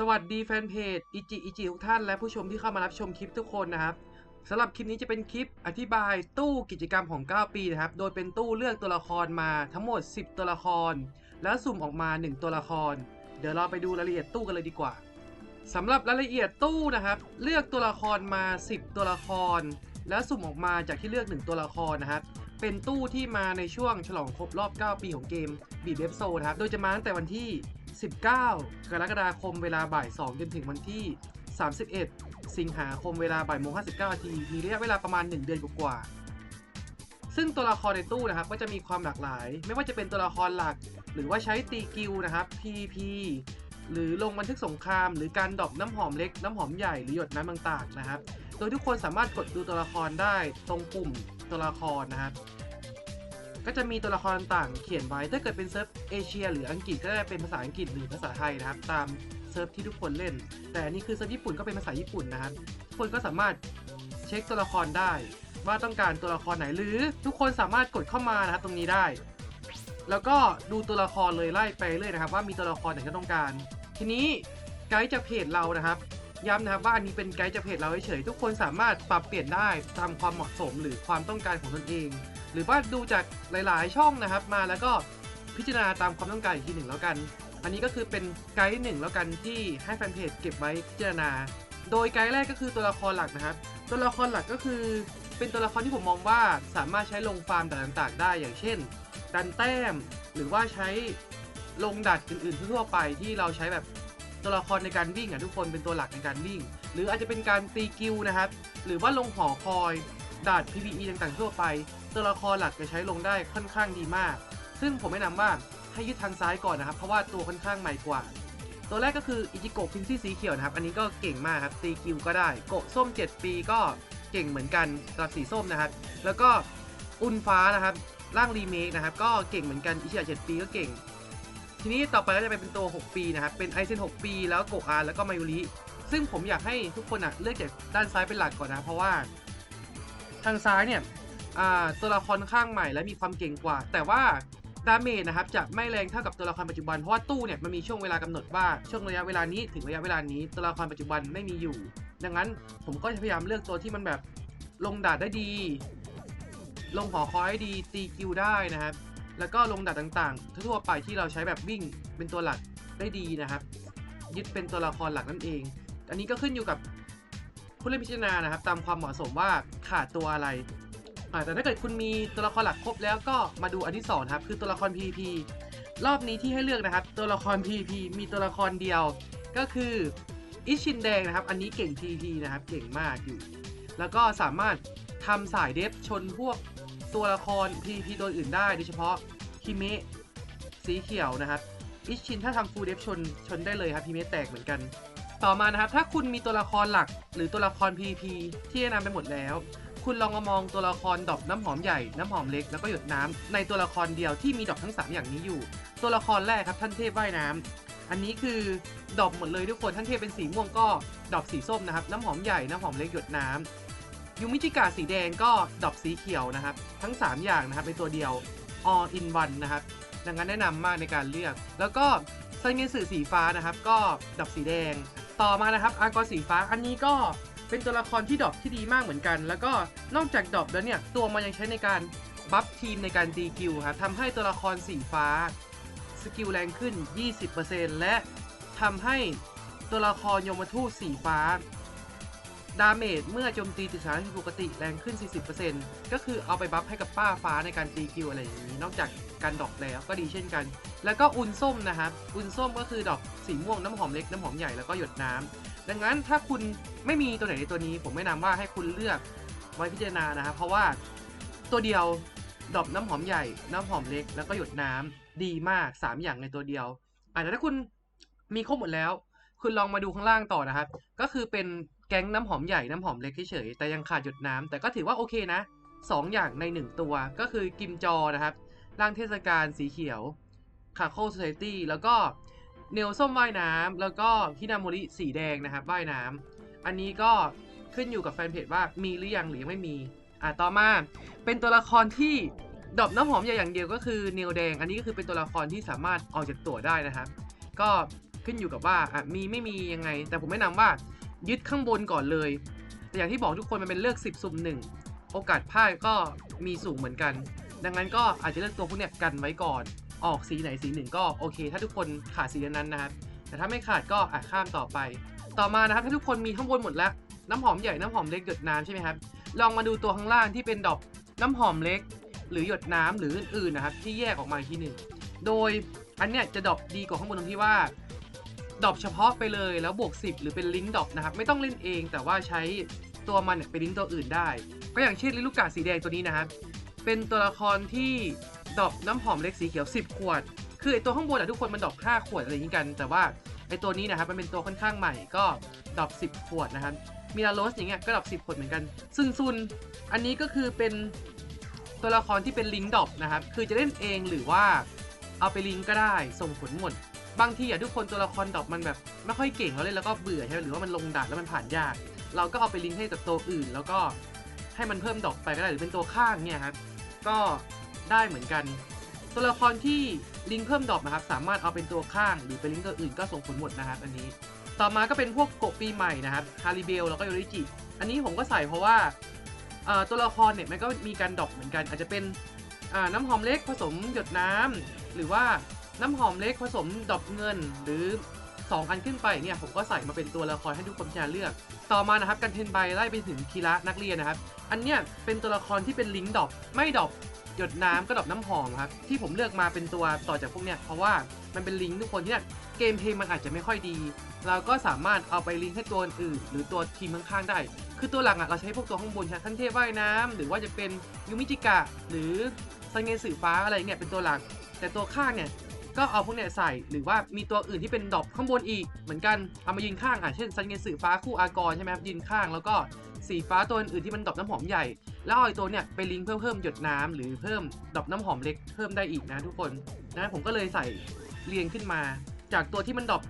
สวัสดีแฟนเพจอิจิอิจิทุกท่านและผู้ชมที่เข้ามารับชมคลิปทุกคนนะครับสำหรับคลิปนี้จะเป็นคลิปอธิบายตู้กิจกรรมของ 9 ปีนะครับ โดยเป็นตู้เลือกตัวละครมาทั้งหมด 10 ตัวละคร แล้วสุ่มออกมา 1 ตัวละคร เดี๋ยวเราไปดูรายละเอียดตู้กันเลยดีกว่าสำหรับรายละเอียดตู้นะครับ เลือกตัวละครมา 10 ตัวละคร แล้วสุ่มออกมาจากที่เลือก 1 ตัวละครนะครับเป็นตู้ที่มาในช่วงฉลองครบรอบ 9 ปีของเกมบีเบฟโซนะครับ โดยจะมาตั้งแต่วันที่ 19 กรกฎาคมเวลาบ่าย 2 จนถึงวันที่ 31 สิงหาคมเวลาบ่ายโมง59นาทีมีระยะเวลาประมาณ 1 เดือนกว่าซึ่งตัวละครในตู้นะครับก็จะมีความหลากหลาย ไม่ว่าจะเป็นตัวละครหลัก หรือว่าใช้ตีกิลนะครับ PP หรือลงบันทึกสงคราม หรือการดรอปน้ำหอมเล็ก น้ำหอมใหญ่หรือหยดน้ำต่างๆนะครับ โดยทุกคนสามารถกดดูตัวละครได้ตรงปุ่มตัวละครนะครับ ก็จะมีตัวละครต่างเขียนไว้ถ้าเกิดเป็นเซิร์ฟเอเชีย หรืออังกฤษก็จะเป็นภาษาอังกฤษหรือภาษาไทยนะครับตามเซิร์ฟที่ทุกคนเล่น แต่นนี้คือเซิร์ฟญี่ปุ่นก็เป็นภาษาญี่ปุ่นนะครับทุกคนก็สามารถเช็คตัวละครได้ ว่าต้องการตัวละครไหนหรือทุกคนสามารถกดเข้ามานะครับตรงนี้ได้ แล้วก็ดูตัวละครเลยไล่ไปเลยนะครับ ว่ามีตัวละครไหนที่ต้องการ ทีนี้ไกด์จากเพจเรานะครับย้ำนะครับว่าอันนี้เป็นไกด์จากเพจเราเฉยๆทุกคนสามารถปรับเปลี่ยนได้ตามความเหมาะสมหรือความต้องการของตนเอง หรือว่าดูจากหลาย ๆ ช่องนะครับ มาแล้วก็พิจารณาตามความต้องการอีกทีหนึ่งแล้วกัน อันนี้ก็คือเป็นไกด์หนึ่งแล้วกันที่ให้แฟนเพจเก็บไว้พิจารณา โดยไกด์แรกก็คือตัวละครหลักนะครับ ตัวละครหลักก็คือ เป็นตัวละครที่ผมมองว่าสามารถใช้ลงฟาร์มด่านต่างๆ ได้อย่างเช่นดันแต้ม หรือว่าใช้ลงดัดอื่น ๆ ทั่วไปที่เราใช้แบบตัวละครในการวิ่งอะทุกคนเป็นตัวหลักในการวิ่ง หรืออาจจะเป็นการตีกิลนะครับ หรือว่าลงหอคอยดาด PVE ต่างๆทั่วไป ตัวละครหลักจะใช้ลงได้ค่อนข้างดีมาก ซึ่งผมแนะนำว่าให้ยึดทางซ้ายก่อนนะครับ เพราะว่าตัวค่อนข้างใหม่กว่า ตัวแรกก็คืออิจิโกะพินซี่สีเขียวนะครับ อันนี้ก็เก่งมากครับตีกิวก็ได้โกะส้ม 7 ปีก็เก่งเหมือนกันสำหรับสีส้มนะครับ แล้วก็อุนฟ้านะครับร่างรีเมคนะครับก็เก่งเหมือนกันอิชิยะ7ปีก็เก่ง ทีนี้ต่อไปก็จะเป็นตัว 6 ปีนะครับเป็นไอเซน 6 ปี แล้วโกะอาร์แล้วก็มายุริซึ่งผมอยากให้ทุกคนอะเลือกจากด้านซ้ายเป็นหลักก่อนนะเพราะว่า ทางซ้ายเนี่ย ตัวละครข้างใหม่และมีความเก่งกว่า แต่ว่าดาเมจนะครับจะไม่แรงเท่ากับตัวละครปัจจุบัน เพราะว่าตู้เนี่ยมันมีช่วงเวลากำหนดว่าช่วงระยะเวลานี้ถึงระยะเวลานี้ตัวละครปัจจุบันไม่มีอยู่ ดังนั้นผมก็จะพยายามเลือกตัวที่มันแบบลงดาดได้ดี ลงหอคอยได้ดีตีกิลได้นะครับ แล้วก็ลงดาดต่างๆ ทั่วไปที่เราใช้แบบวิ่งเป็นตัวหลักได้ดีนะครับ ยึดเป็นตัวละครหลักนั่นเอง อันนี้ก็ขึ้นอยู่กับผู้เล่นพิจารณานะครับ ตามความเหมาะสมว่าขาดตัวอะไร อ่าแต่ถ้าเกิดคุณมีตัวละครหลักครบแล้วก็มาดูอันที่สองครับคือตัวละคร PVP รอบนี้ที่ให้เลือกนะครับ ตัวละคร PVP มีตัวละครเดียว ก็คืออิชินแดงนะครับ อันนี้เก่ง PVP นะครับ เก่งมากอยู่ แล้วก็สามารถทำสายเดฟชนพวกตัวละคร PVP ตัวอื่นได้โดยเฉพาะคิเมะสีเขียวนะครับอิชินถ้าทำฟูลเดฟชนชนได้เลยครับพีเมแตกเหมือนกันต่อมานะครับ ถ้าคุณมีตัวละครหลักหรือตัวละคร PVP ที่แนะนำไปหมดแล้ว คุณลองมามองตัวละครดอกน้ำหอมใหญ่น้ำหอมเล็กแล้วก็หยดน้ำในตัวละครเดียวที่มีดอกทั้ง 3 อย่างนี้อยู่ ตัวละครแรกครับท่านเทพว่ายน้ำอันนี้คือดอกหมดเลยทุกคนท่านเทพเป็นสีม่วงก็ดอกสีส้มนะครับน้ำหอมใหญ่น้ำหอมเล็กหยดน้ำยูมิจิกะสีแดงก็ดอกสีเขียวนะครับ ทั้ง 3 อย่างนะครับในตัวเดียว all in one นะครับดังนั้นแนะนำมากในการเลือก แล้วก็ไซเงินสื่อสีฟ้านะครับ ก็ดอกสีแดง ต่อมานะครับอากอสีฟ้าอันนี้ก็ เป็นตัวละครที่ดรอกที่ดีมากเหมือนกัน แล้วก็นอกจากดรอกแล้วเนี่ย ตัวมันยังใช้ในการบัฟทีมในการตีกิลครับทำให้ตัวละครสีฟ้า สกิลแรงขึ้น 20%และทำให้ตัวละครยมทูตสีฟ้า ดาเมจเมื่อโจมตีติดสานที่ปกติแรงขึ้น 40%ก็คือเอาไปบัฟให้กับป้าฟ้าในการตีกิลอะไรอย่างนี้ นอกจากการดอกแล้วก็ดีเช่นกัน แล้วก็อุนส้มนะครับ อุนส้มก็คือดอกสีม่วงน้ำหอมเล็กน้ำหอมใหญ่แล้วก็หยดน้ำ ดังนั้นถ้าคุณไม่มีตัวไหนในตัวนี้ ผมแนะนำว่าให้คุณเลือกไว้พิจารณานะครับ เพราะว่าตัวเดียวดอกน้ำหอมใหญ่ น้ำหอมเล็ก แล้วก็หยดน้ำดีมาก 3 อย่างในตัวเดียวอะแต่ถ้าคุณมีครบหมดแล้ว คุณลองมาดูข้างล่างต่อนะครับ ก็คือเป็นแก๊งน้ำหอมใหญ่น้ำหอมเล็กเฉยแต่ยังขาดหยดน้ำแต่ก็ถือว่าโอเคนะสองอย่างในหนึ่งตัวก็คือกิมจอนะครับร่างเทศกาลสีเขียวคาโคส o ซ i ตี้แล้วก็ เนลส้มว่ายน้ำแล้วก็ฮินาโมริสีแดงนะครับว่ายน้ำอันนี้ก็ขึ้นอยู่กับแฟนเพจว่ามีหรือยังหรือยังไม่มี อะต่อมาเป็นตัวละครที่ดอกน้ำหอมใหญ่อย่างเดียวก็คือเนลแดง อันนี้ก็คือเป็นตัวละครที่สามารถออกจากตัวได้นะครับ ก็ขึ้นอยู่กับว่าอะมีไม่มียังไง แต่ผมแนะนำว่ายึดข้างบนก่อนเลย แต่อย่างที่บอกทุกคนมันเป็นเลือก 10 สุ่มหนึ่งโอกาสพลาดก็มีสูงเหมือนกัน ดังนั้นก็อาจจะเลือกตัวพวกเนี้ยกันไว้ก่อน ออกสีไหนสีหนึ่งก็โอเค ถ้าทุกคนขาดสีนั้นนะครับ แต่ถ้าไม่ขาดก็อะข้ามต่อไป ต่อมานะครับถ้าทุกคนมีข้างบนหมดแล้ว น้ำหอมใหญ่น้ำหอมเล็กหยดน้ำใช่ไหมครับลองมาดูตัวข้างล่างที่เป็นดอกน้ำหอมเล็ก หรือหยดน้ำหรืออื่นๆนะครับ ที่แยกออกมาอีกทีหนึ่งโดยอันเนี้ยจะดอปดีกว่าข้างบนตรงที่ว่าดอปเฉพาะไปเลยแล้วบวก 10 หรือเป็นลิงก์ดอปนะครับ ไม่ต้องเล่นเอง แต่ว่าใช้ตัวมันเนี่ยไปลิงก์ตัวอื่นได้ ก็อย่างเช่นลิลูกกาสีแดงตัวนี้นะครับ เป็นตัวละครที่ ดอปน้ำหอมเล็กสีเขียว 10 ขวด คือไอตัวข้างบนอะทุกคนมันดอป5ขวดอะไรอย่างนี้กัน แต่ว่าไอตัวนี้นะครับมันเป็นตัวค่อนข้างใหม่ก็ดอป10 ขวดนะครับมิลาโรสอย่างเงี้ยก็ดอป10 ขวดเหมือนกันซุนซุนอันนี้ก็คือเป็นตัวละครที่เป็นลิงดอปนะครับคือจะเล่นเองหรือว่าเอาไปลิงก์ก็ได้ส่งผลหมดบางทีอะทุกคนตัวละครดอปมันแบบไม่ค่อยเก่งเราเล่นแล้วก็เบื่อใช่ไหมหรือว่ามันลงด่านแล้วมันผ่านยาก เราก็เอาไปลิงก์ให้กับตัวอื่น แล้วก็ให้มันเพิ่มดอปไปก็ได้หรือเป็นตัวข้างเนี่ยครับก็ ได้เหมือนกัน ตัวละครที่ลิงเพิ่มดอปนะครับ สามารถเอาเป็นตัวข้างหรือเป็นลิงตัวอื่นก็ส่งผลหมดนะครับอันนี้ ต่อมาก็เป็นพวกกบปีใหม่นะครับฮาริเบลแล้วก็โยริจิ อันนี้ผมก็ใส่เพราะว่าตัวละครเนี่ยมันก็มีการดอปเหมือนกัน อาจจะเป็นน้ำหอมเล็กผสมหยดน้ำหรือว่าน้ำหอมเล็กผสมดอปเงินหรือ 2 อันขึ้นไปเนี่ยผมก็ใส่มาเป็นตัวละครให้ทุกคนจารณาเลือก ต่อมานะครับกันเทนไบไล่ไปถึงคีระนักเรียนนะครับ อันเนี้ยเป็นตัวละครที่เป็นลิงก์ดอปไม่ดอป หยดน้ำก็ดอปน้ำหอมครับ ที่ผมเลือกมาเป็นตัวต่อจากพวกเนี้ยเพราะว่ามันเป็นลิงก์ทุกคนที่เนี่ยเกมเพลย์มันอาจจะไม่ค่อยดี เราก็สามารถเอาไปลิงก์ให้ตัวอื่น หรือตัวทีมข้างๆได้ คือตัวหลังอะเราใช้พวกตัวข้างบนใช่ขั้นเทพว่ายน้ำหรือว่าจะเป็นยูมิจิกะ หรือซันเงสื่อฟ้าอะไรเงี้ยเป็นตัวหลัก แต่ตัวข้างเนี่ยก็เอาพวกเนี้ยใส่หรือว่ามีตัวอื่นที่เป็นดอปข้างบนอีกเหมือนกันเอามายืนข้างอะเช่นซันเงสื่อฟ้าคู่อากรใช่ไหมครับยืนข้างแล้วก็ สีฟ้าตัวอื่นที่มันดรอปน้ำหอมใหญ่ แล้วเอาไอตัวเนี่ยไปลิงก์เพิ่มเพิ่มหยดน้ำหรือเพิ่มดรอปน้ำหอมเล็กเพิ่มได้อีกนะทุกคนนะผมก็เลยใส่เรียงขึ้นมา จากตัวที่มันดรอป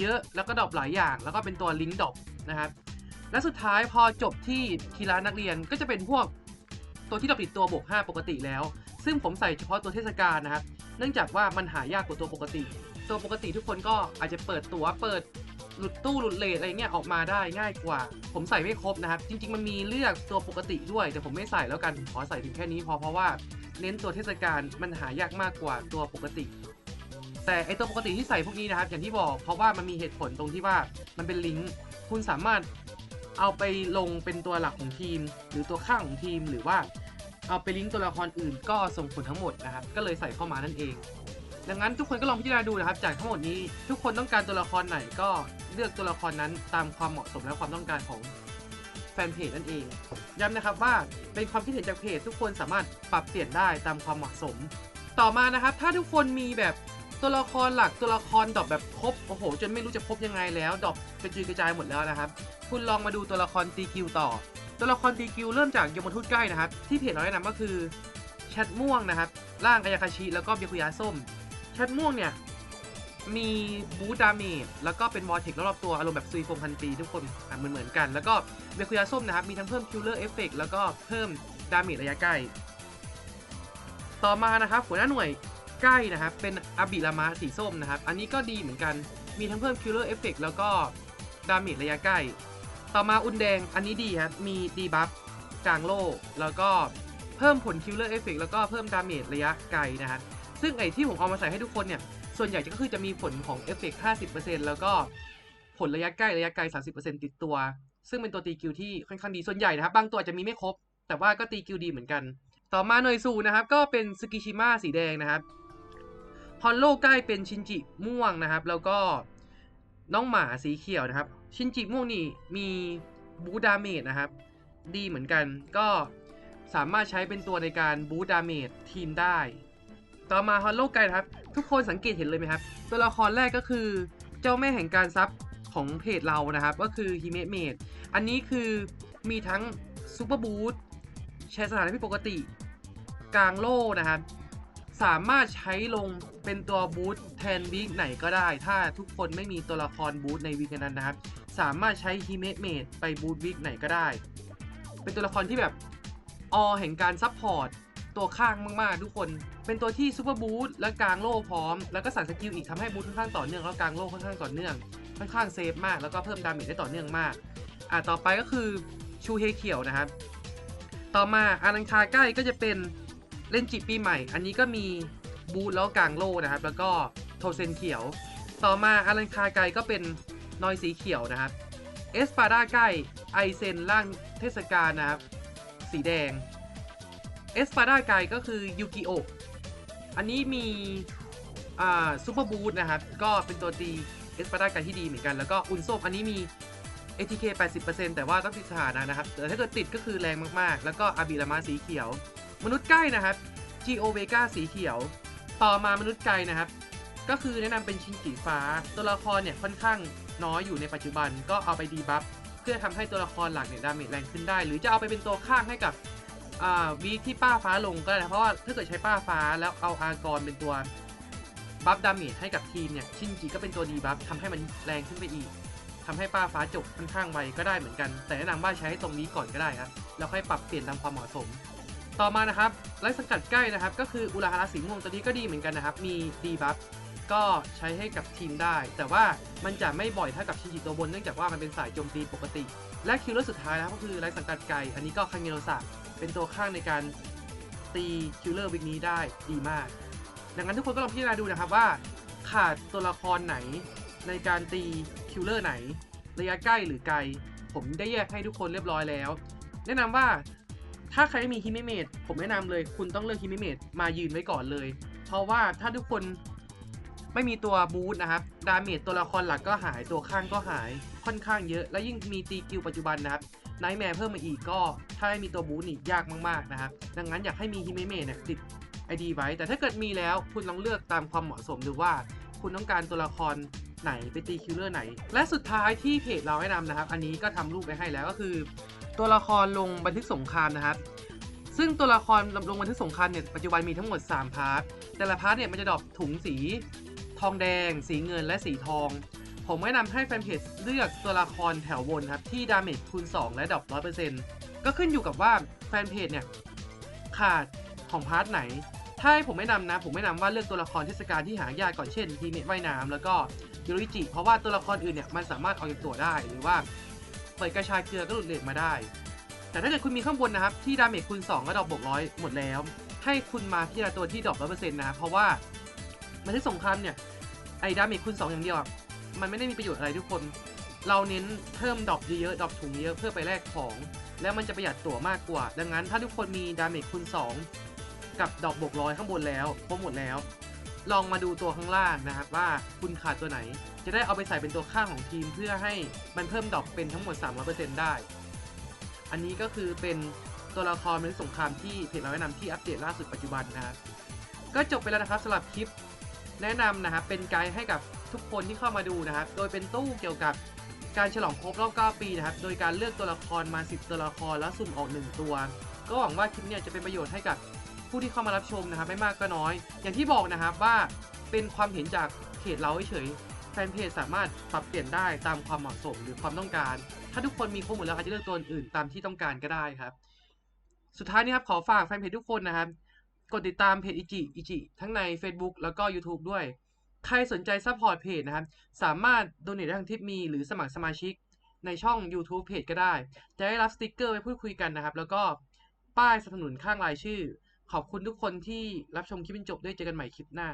เยอะแล้วก็ดรอปหลายอย่าง แล้วก็เป็นตัวลิงก์ดรอปนะครับและสุดท้ายพอจบที่คีรานักเรียนก็จะเป็นพวกตัวที่ดรอปติดตัวบวก5ปกติแล้ว ซึ่งผมใส่เฉพาะตัวเทศกาลนะครับ เนื่องจากว่ามันหายากกว่าตัวปกติ ตัวปกติทุกคนก็อาจจะเปิดตัวเปิด หลุดตู้หลุดเลทอะไรเงี้ยออกมาได้ง่ายกว่า ผมใส่ไม่ครบนะครับ จริง ๆ มันมีเลือกตัวปกติด้วย แต่ผมไม่ใส่แล้วกันผมขอใส่ถึงแค่นี้พอเพราะว่าเน้นตัวเทศกาลมันหายากมากกว่าตัวปกติ แต่ไอตัวปกติที่ใส่พวกนี้นะครับอย่างที่บอกเพราะว่ามันมีเหตุผลตรงที่ว่ามันเป็นลิงก์คุณสามารถเอาไปลงเป็นตัวหลักของทีม หรือตัวข้างของทีมหรือว่าเอาไปลิงก์ตัวละครอื่นก็ส่งผลทั้งหมดนะครับ ก็เลยใส่เข้ามานั่นเอง ดังนั้นทุกคนก็ลองพิจารณาดูนะครับ จากทั้งหมดนี้ทุกคนต้องการตัวละครไหนก็เลือกตัวละครนั้นตามความเหมาะสมและความต้องการของแฟนเพจนั่นเอง ย้ำนะครับว่าเป็นความคิดเห็นจากเพจทุกคนสามารถปรับเปลี่ยนได้ตามความเหมาะสม ต่อมานะครับ ถ้าทุกคนมีแบบตัวละครหลักตัวละครดรอปแบบครบโอ้โห จนไม่รู้จะครบยังไงแล้วดรอปกระจุยกระจายหมดแล้วนะครับ คุณลองมาดูตัวละครตีคิวต่อ ตัวละครตีคิวเริ่มจากยมทูตใกล้นะครับ ที่เพจเราแนะนำก็คือแชทม่วงนะครับร่างอายาคาชิแล้วก็เบียคุยาส้ม แชทม่วงเนี่ย มีบูดาเมจแล้วก็เป็นวอร์เทครอบๆตัว อารมณ์แบบซุยโฟมพันปีทุกคนอะเหมือนเหมือนกัน แล้วก็เบคุยาส้มนะครับ มีทั้งเพิ่มคิลเลอร์เอฟเฟกแล้วก็เพิ่มดาเมจระยะใกล้ ต่อมานะครับหัวหน้าหน่วยใกล้นะครับ เป็นอาบิรามะสีส้มนะครับ อันนี้ก็ดีเหมือนกันมีทั้งเพิ่มคิลเลอร์เอฟเฟกแล้วก็ดาเมจระยะใกล้ ต่อมาอุนแดงอันนี้ดีครับ มีดีบัฟกลางโล่แล้วก็เพิ่มผลคิลเลอร์เอฟเฟกแล้วก็เพิ่มดาเมจระยะไกลนะครับ ซึ่งไอ้ที่ผมเอามาใส่ให้ทุกคนเนี่ย ส่วนใหญ่ก็คือจะมีผลของเอฟเฟกต์50%แล้วก็ผลระยะใกล้ระยะไกล 30%ติดตัว ซึ่งเป็นตัวตีกิลที่ค่อนข้างดี ส่วนใหญ่นะครับ บางตัวอาจจะมีไม่ครบ แต่ว่าก็ตีกิลดีเหมือนกัน ต่อมาหน่วยสูนะครับ ก็เป็นสกิชิมะสีแดงนะครับ ฮอนโลใกล้เป็นชินจิม่วงนะครับ แล้วก็น้องหมาสีเขียวนะครับ ชินจิม่วงนี่มีบูดาเมจนะครับ ดีเหมือนกัน ก็สามารถใช้เป็นตัวในการบูดาเมจทีมได้ ต่อมาฮอนโลไกนะครับ ทุกคนสังเกตเห็นเลยไหมครับ ตัวละครแรกก็คือเจ้าแม่แห่งการซับของเพจเรานะครับ ก็คือฮิเมะเมดอันนี้คือมีทั้งซูเปอร์บูทใช้สถานที่ปกติ กลางโล่นะครับ สามารถใช้ลงเป็นตัวบูทแทนวีคไหนก็ได้ ถ้าทุกคนไม่มีตัวละครบูทในวีคนั้นนะครับ สามารถใช้ฮิเมะเมดไปบูทวีคไหนก็ได้ เป็นตัวละครที่แบบออแห่งการซับพอร์ต ตัวข้างมากๆ ทุกคน เป็นตัวที่ซูเปอร์บูทและกลางโล่พร้อม แล้วก็สั่นสกิลอีกทำให้บูทค่อนข้างต่อเนื่องแล้วกลางโล่ค่อนข้างต่อเนื่อง ค่อนข้างเซฟมากแล้วก็เพิ่มดาเมจได้ต่อเนื่องมาก อะต่อไปก็คือชูเฮเขียวนะครับ ต่อมาอารันคาใกล้ก็จะเป็นเล่นจิปีใหม่ อันนี้ก็มีบูทแล้วกลางโล่นะครับ แล้วก็โทเซนเขียว ต่อมาอารันคาไกลก็เป็นนอยสีเขียวนะครับ เอสปาดาใกล้ไอเซนล่างเทศกาลนะครับ สีแดง เอสปาดาไกก็คือยูกิโออันนี้มีอ่าซูเปอร์บูทนะครับ ก็เป็นตัวตีเอสปาดาไกที่ดีเหมือนกัน แล้วก็อุนโซมอันนี้มี ATK 80%แต่ว่าต้องติดสถานะนะครับ แต่ถ้าเกิดติดก็คือแรงมากๆ แล้วก็อาบิรามาสีเขียว มนุษย์ใกล้นะครับ Geo Vega สีเขียว ต่อมามนุษย์ไกลนะครับ ก็คือแนะนำเป็นชินสีฟ้า ตัวละครเนี่ยค่อนข้างน้อยอยู่ในปัจจุบัน ก็เอาไปดีบัฟเพื่อทำให้ตัวละครหลักเนี่ยดาเมจแรงขึ้นได้ หรือจะเอาไปเป็นตัวข้างให้กับ อ่าวีคที่ป้าฟ้าลงก็ได้นะเพราะว่าถ้าเกิดใช้ป้าฟ้าแล้วเอาอากรเป็นตัวบัฟดาเมจให้กับทีมเนี่ยชินจิก็เป็นตัวดีบัฟทำให้มันแรงขึ้นไปอีกทำให้ป้าฟ้าจบค่อนข้างไวก็ได้เหมือนกัน แต่แนะนำว่าใช้ตรงนี้ก่อนก็ได้ครับแล้วค่อยปรับเปลี่ยนตามความเหมาะสม ต่อมานะครับไล่สังกัดใกล้นะครับ ก็คืออุราฮาระสีม่วงตัวนี้ก็ดีเหมือนกันนะครับ มีดีบัฟก็ใช้ให้กับทีมได้ แต่ว่ามันจะไม่บ่อยเท่ากับชินจิตัวบนเนื่องจากว่ามันเป็นสายโจมตีปกติ และคิวเลอร์สุดท้ายนะครับก็คือไล่สังกัดไกลอันนี้ก็คังเงโรสะ เป็นตัวข้างในการตีคิวเลอร์วิกนี้ได้ดีมาก ดังนั้นทุกคนก็ลองพิจารณาดูนะครับว่า ขาดตัวละครไหนในการตีคิวเลอร์ไหน ระยะใกล้หรือไกล ผมได้แยกให้ทุกคนเรียบร้อยแล้ว แนะนำว่าถ้าใครไม่มีฮิมิเมตผมแนะนำเลย คุณต้องเลือกฮิมิเมตมายืนไว้ก่อนเลย เพราะว่าถ้าทุกคนไม่มีตัวบูทนะครับ ดาเมจตัวละครหลักก็หายตัวข้างก็หายค่อนข้างเยอะ และยิ่งมีตีกิลปัจจุบันนะครับไนท์แมร์เพิ่มมาอีกก็ ถ้าไม่มีตัวบูนี่ยากมากๆนะครับดังนั้นอยากให้มีฮิมิเมตเนี่ยติดไอดีไว้ แต่ถ้าเกิดมีแล้วคุณลองเลือกตามความเหมาะสมดูว่า คุณต้องการตัวละครไหนไปตีคิลเลอร์ไหน และสุดท้ายที่เพจเราแนะนำนะครับ อันนี้ก็ทำรูปไว้ให้แล้วก็คือ ตัวละครลงบันทึกสงครามนะครับซึ่งตัวละครลงบันทึกสงครามเนี่ยปัจจุบันมีทั้งหมด 3 พาร์ท แต่ละพาร์ทเนี่ยมันจะดรอปถุงสี ทองแดง สีเงินและสีทอง ผมแนะนำให้แฟนเพจเลือกตัวละครแถวบนครับ ที่ดาเมจคูณ 2 และดรอป100% ก็ขึ้นอยู่กับว่าแฟนเพจเนี่ยขาดของพาร์ทไหน ถ้าให้ผมแนะนำนะ ผมแนะนำว่าเลือกตัวละครเทศกาลที่หายากก่อนเช่นทีเมทว่ายน้ำแล้วก็ยูริจิ เพราะว่าตัวละครอื่นเนี่ยมันสามารถเอาจากตัวได้หรือว่าเปิดกระชายเกลือก็หลุดเลทมาได้ แต่ถ้าเกิดคุณมีข้างบนนะครับที่ดาเมจคูณ2ก็ดอปบวกร้อยหมดแล้ว ให้คุณมาพิจารณาตัวที่ดอปร้อยเปอร์เซ็นต์นะเพราะว่ามันที่สงครามเนี่ยไอ้ดาเมจคูณ2อย่างเดียวมันไม่ได้มีประโยชน์อะไรทุกคน เราเน้นเพิ่มดอปเยอะๆดอปถุงเยอะเพื่อไปแลกของ แล้วมันจะประหยัดตั๋วมากกว่า ดังนั้นถ้าทุกคนมีดาเมจคูณ2 กับดอกบวกร้อยข้างบนแล้วครบหมดแล้ว ลองมาดูตัวข้างล่างนะครับว่าคุณขาดตัวไหน จะได้เอาไปใส่เป็นตัวข้างของทีมเพื่อให้มันเพิ่มดอกเป็นทั้งหมด 300%ได้ อันนี้ก็คือเป็นตัวละครในสงครามที่เพจเราแนะนำที่อัปเดตล่าสุดปัจจุบันนะครับก็จบไปแล้วนะครับสำหรับคลิปแนะนำนะครับเป็นไกด์ให้กับทุกคนที่เข้ามาดูนะครับ โดยเป็นตู้เกี่ยวกับ การฉลองครบรอบ 9 ปีนะครับ โดยการเลือกตัวละครมา 10 ตัวละครแล้วสุ่มออก 1 ตัว ก็หวังว่าคลิปเนี้จะเป็นประโยชน์ให้กับผู้ที่เข้ามารับชมนะครับไม่มากก็น้อย อย่างที่บอกนะครับว่าเป็นความเห็นจากเพจเราเฉยๆแฟนเพจสามารถปรับเปลี่ยนได้ตามความเหมาะสมหรือความต้องการ ถ้าทุกคนมีครบหมดแล้วอาจจะเลือกตัวอื่นตามที่ต้องการก็ได้ครับ สุดท้ายนี้ครับขอฝากแฟนเพจทุกคนนะครับ กดติดตามเพจอิจิอิจิทั้งใน Facebook แล้วก็ YouTube ด้วย ใครสนใจซัพพอร์ตเพจนะครับ สามารถโดเนทได้ทางทิปมีหรือสมัครสมาชิกในช่อง YouTube เพจก็ได้ จะได้รับสติกเกอร์ไว้พูดคุยกันนะครับ แล้วก็ป้ายสนับสนุนข้างรายชื่อ ขอบคุณทุกคนที่รับชมคลิปจนจบด้วยเจอกันใหม่คลิปหน้า